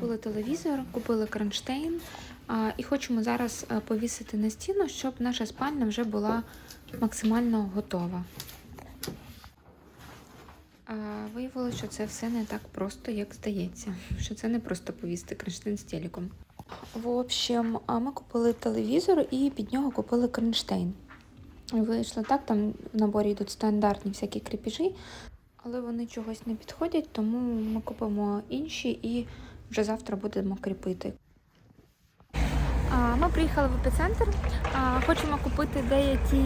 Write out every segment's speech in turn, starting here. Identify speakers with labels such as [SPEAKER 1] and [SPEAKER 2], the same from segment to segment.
[SPEAKER 1] купили телевізор, купили кронштейн і хочемо зараз повісити на стіну, щоб наша спальня вже була максимально готова. Виявилося, що це все не так просто, як здається. Що це не просто повісити кронштейн з телеком. В общем, ми купили телевізор і під нього купили кронштейн. Вийшло так, там в наборі йдуть стандартні всякі кріпіжі, але вони чогось не підходять, тому ми купимо інші і вже завтра будемо кріпити. Ми приїхали в епіцентр. Хочемо купити деякі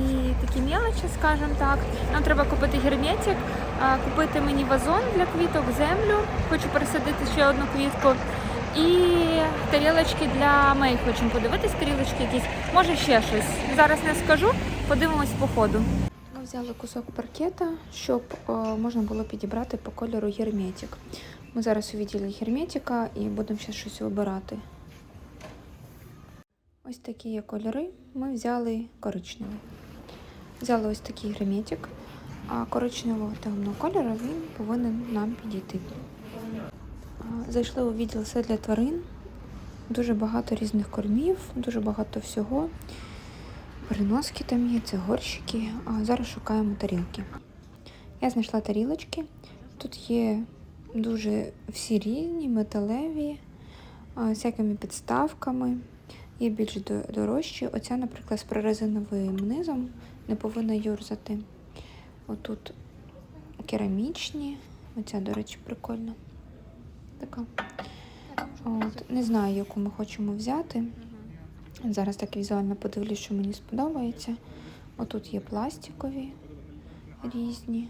[SPEAKER 1] такі мелочі, скажімо так. Нам треба купити герметик, купити мені вазон для квіток, землю. Хочу пересадити ще одну квітку. І тарілочки для Мей хочемо подивитись, тарілочки якісь. Може ще щось. Зараз не скажу, подивимось по ходу. Ми взяли кусок паркета, щоб е, можна було підібрати по кольору герметик. Ми зараз увиділи герметика і будемо ще щось вибирати. Ось такі є кольори. Ми взяли коричневий. Взяли ось такий герметик, а коричневого темного кольору він повинен нам підійти. Зайшли у відділ все для тварин. Дуже багато різних кормів, дуже багато всього. Переноски там є, це горщики. А зараз шукаємо тарілки. Я знайшла тарілочки. Тут є дуже всі різні, металеві, всякими підставками. Є більш дорожчі. Оця, наприклад, з прорезиновим низом не повинна юрзати. Отут керамічні. Оця, до речі, прикольна. Така. От. Не знаю, яку ми хочемо взяти. Зараз так візуально подивлюсь, що мені сподобається. Отут є пластикові різні.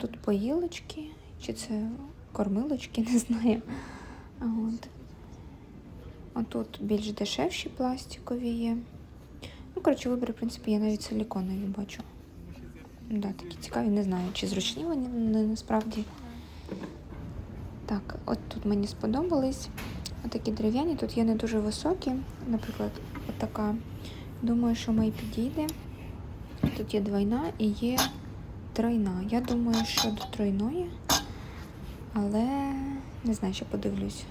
[SPEAKER 1] Тут поїлочки, чи це кормилочки, не знаю. От. А тут більш дешевші пластикові є. Ну, коротше, вибір, в принципі, я навіть силіконові бачу. Да, такі цікаві, не знаю, чи зручні вони насправді. Так, от тут мені сподобались. Отакі дерев'яні, тут є не дуже високі. Наприклад, отака. Думаю, що мені підійде. Тут є двойна і є тройна. Я думаю, що до тройної, але не знаю, ще подивлюсь.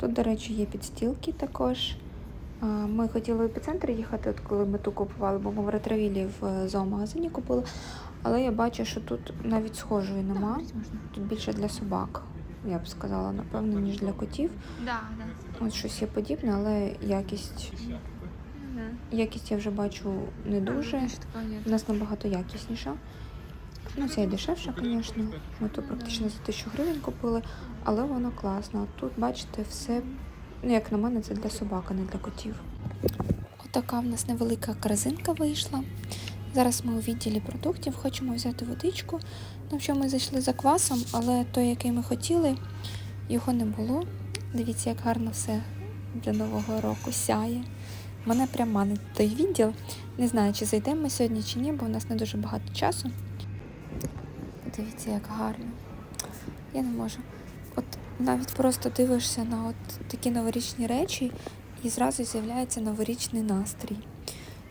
[SPEAKER 1] Тут, до речі, є підстілки також. Ми хотіли в епіцентр їхати, от коли ми ту купували, бо ми в ретровілі в е, зоомагазині купили. Але я бачу, що тут навіть схожої нема. Тут більше для собак, я б сказала, напевно, ніж для котів. От щось є подібне, але якість, якість я вже бачу не дуже. У нас набагато якісніша. Ну, це і дешевше, звісно. Ми тут практично за тисячу гривень купили, але воно класно. Тут, бачите, все, ну, як на мене, це для собак, а не для котів. Отака в нас невелика корзинка вийшла. Зараз ми у відділі продуктів хочемо взяти водичку. Ну, що ми зайшли за квасом, але той, який ми хотіли, його не було. Дивіться, як гарно все для Нового року сяє. Мене прям манить той відділ. Не знаю, чи зайдемо сьогодні чи ні, бо у нас не дуже багато часу. Дивіться, як гарно. Я не можу. От навіть просто дивишся на от такі новорічні речі, і зразу з'являється новорічний настрій.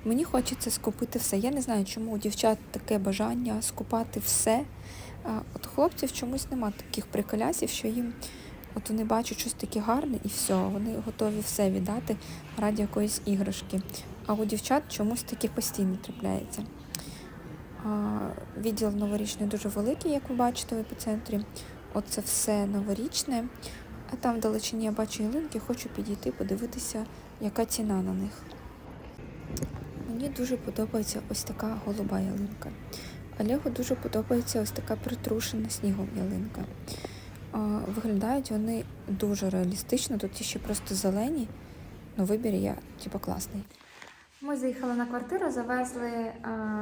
[SPEAKER 1] Мені хочеться скупити все. Я не знаю, чому у дівчат таке бажання скупати все. А от хлопців чомусь нема таких приколясів, що їм от вони бачать щось таке гарне і все, вони готові все віддати раді якоїсь іграшки. А у дівчат чомусь таке постійно трапляється. Відділ новорічний дуже великий, як ви бачите в епіцентрі. Оце все новорічне. А там вдалечині я бачу ялинки, хочу підійти, подивитися, яка ціна на них. Мені дуже подобається ось така голуба ялинка. Олегу дуже подобається ось така притрушена снігом ялинка. Виглядають вони дуже реалістично, тут ще просто зелені, але вибір є типу класний. Ми заїхали на квартиру, завезли,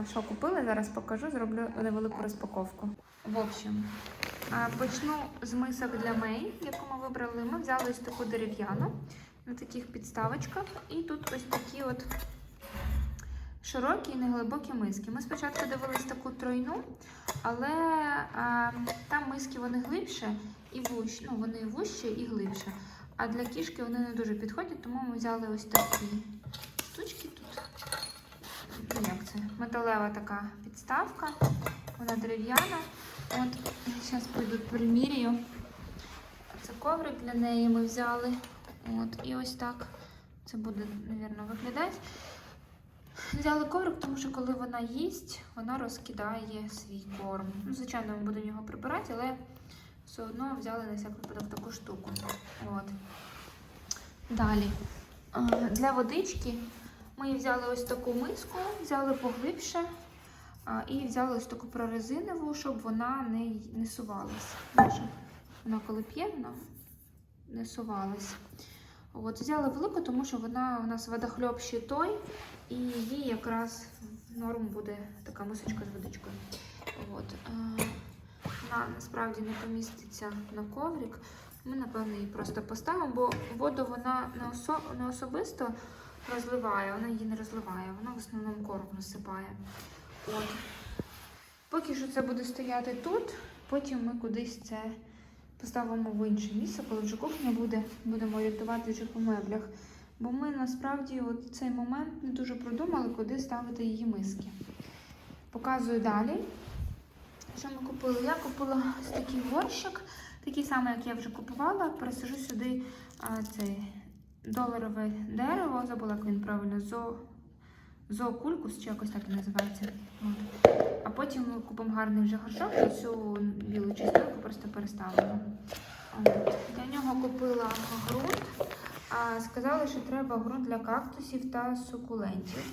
[SPEAKER 1] що купили, зараз покажу, зроблю невелику розпаковку. В общем, почну з мисок для Мей, яку ми вибрали. Ми взяли ось таку дерев'яну на таких підставочках, і тут ось такі от широкі і неглибокі миски. Ми спочатку дивились таку тройну, але а, там миски вони глибше і вущі, ну вони вужчі і глибше. А для кішки вони не дуже підходять, тому ми взяли ось такі як це? Металева така підставка, вона дерев'яна. От, зараз пойду примірюю. коврик для неї ми взяли. От, і ось так це буде, мабуть, виглядати. Взяли коврик, тому що коли вона їсть, вона розкидає свій корм. Ну, звичайно, ми будемо його прибирати, але все одно взяли на всяк випадок таку штуку. От. Далі. Для водички ми взяли ось таку миску, взяли поглибше і взяли ось таку прорезинову, щоб вона не, не сувалась. Бачиш? Вона коли п'є, вона не сувалась. От, взяли велику, тому що вона у нас водохльоп той, і їй якраз норм буде така мисочка з водичкою. От. е, Вона насправді не поміститься на коврик. Ми, напевно, її просто поставимо, бо воду вона не, осо... не особисто розливає, вона її не розливає, вона в основному корм розсипає. От. Поки що це буде стояти тут, потім ми кудись це поставимо в інше місце, коли вже кухня буде, будемо орієнтувати вже по меблях. Бо ми насправді от цей момент не дуже продумали, куди ставити її миски. Показую далі. Що ми купили? Я купила ось такий горщик, такий самий, як я вже купувала. Пересажу сюди а, цей доларове дерево, забула, як він правильно, зо, зоокулькус, чи якось так і називається. А потім ми купимо гарний вже горшок і цю білу частинку просто переставимо. Для нього купила ґрунт. А сказали, що треба ґрунт для кактусів та сукулентів.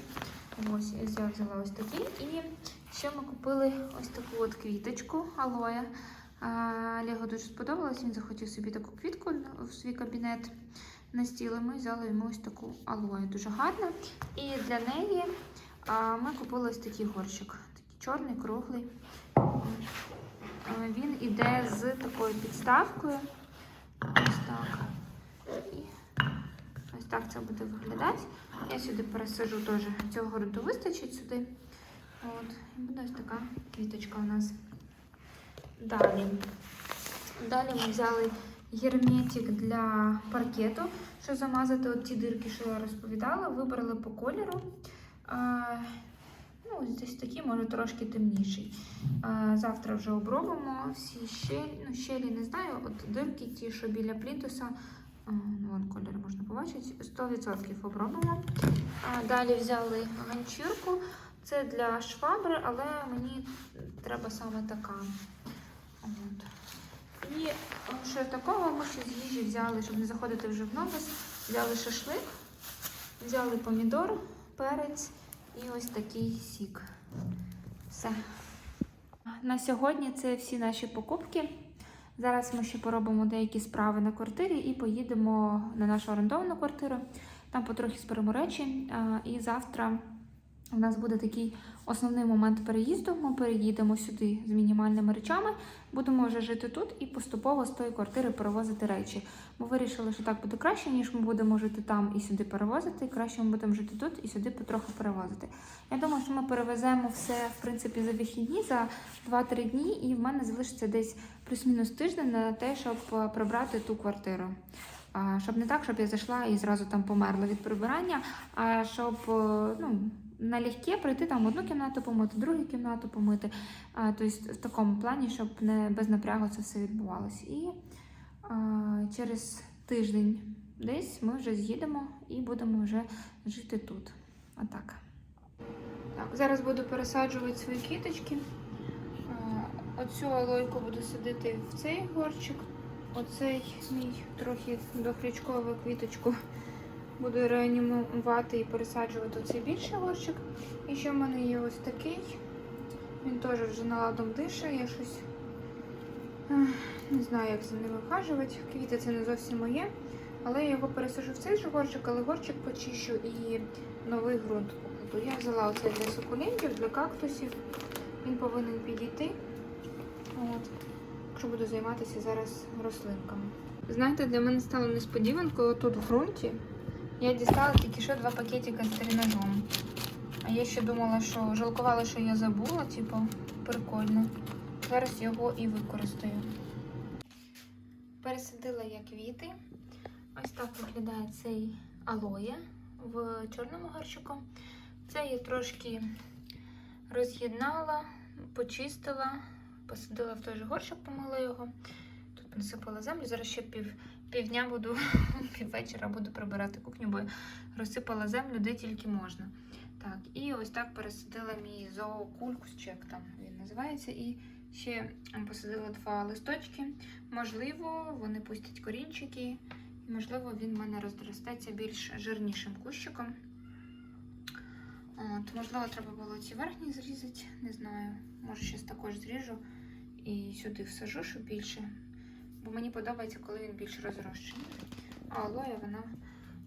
[SPEAKER 1] Ось я взяла ось такий. І ще ми купили ось таку от квіточку алоя. Олегу дуже сподобалось, він захотів собі таку квітку в свій кабінет на стіл. Ми взяли йому ось таку алою. Дуже гарна. І для неї ми купили ось такий горщик. Такий чорний, круглий. Він іде з такою підставкою. Ось так. І ось так це буде виглядати. Я сюди пересажу теж цього ґрунту вистачить сюди. От, і буде ось така квіточка у нас. Далі. Далі ми взяли герметик для паркету, щоб замазати от ті дирки, що я розповідала. Вибрали по кольору. А, ну, десь такий, може трошки темніший. А, завтра вже обробимо всі щелі, ну, щелі не знаю, от дирки ті, що біля плінтуса. Ну, вон колір можна побачити. 100% обробимо. Далі взяли ганчірку. Це для швабри, але мені треба саме така. От. Що такого ми ще з їжі взяли, щоб не заходити вже в новус. Взяли шашлик, взяли помідор, перець і ось такий сік. Все. На сьогодні це всі наші покупки. Зараз ми ще поробимо деякі справи на квартирі і поїдемо на нашу орендовану квартиру. Там потрохи зберемо речі. І завтра у нас буде такий основний момент переїзду. Ми переїдемо сюди з мінімальними речами, будемо вже жити тут і поступово з тої квартири перевозити речі. Ми вирішили, що так буде краще, ніж ми будемо жити там і сюди перевозити. Краще ми будемо жити тут і сюди потроху перевозити. Я думаю, що ми перевеземо все в принципі за вихідні, за 2-3 дні, і в мене залишиться десь плюс-мінус тиждень на те, щоб е, прибрати ту квартиру. Щоб не так, щоб я зайшла і зразу там померла від прибирання, а щоб е, ну, налегке прийти там одну кімнату помити, другу кімнату помити. А, тобто в такому плані, щоб не без напрягу це все відбувалося. І а, через тиждень десь ми вже з'їдемо і будемо вже жити тут. Отак. Так, зараз буду пересаджувати свої квіточки. Оцю алойку буду садити в цей горчик. Оцей мій трохи дохрячкову квіточку буду реанімувати і пересаджувати оцей більший горщик. І ще в мене є ось такий. Він теж вже наладом дише. Я щось не знаю, як за ним вихажувати. Квіти це не зовсім моє. Але я його пересажу в цей же горщик, але горщик почищу і новий ґрунт покладу. Я взяла оце для сукулентів, для кактусів. Він повинен підійти. От. Якщо буду займатися зараз рослинками. Знаєте, для мене стало несподіванкою тут в ґрунті. Я дістала тільки що два пакетика з тренажом. А я ще думала, що жалкувала, що я забула, типу, прикольно. Зараз його і використаю. Пересадила я квіти. Ось так виглядає цей алоє в чорному горщику. Це я трошки роз'єднала, почистила, посадила в той же горщик, помила його. Тут насипала землю. Зараз ще пів, півдня буду, піввечора буду прибирати кухню, бо розсипала землю де тільки можна. Так, і ось так пересадила мій зоокулькус, чи як там він називається, і ще посадила два листочки. Можливо, вони пустять корінчики, і можливо, він в мене розростеться більш жирнішим кущиком. От, можливо, треба було ці верхні зрізати, не знаю. Може, щось також зріжу і сюди всажу, щоб більше. Бо мені подобається, коли він більш розрощений. А алоя вона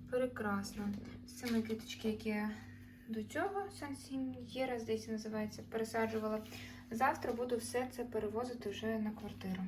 [SPEAKER 1] прекрасна. З цими квіточки, які я до цього Сансіньєра, здається, називається, пересаджувала. Завтра буду все це перевозити вже на квартиру.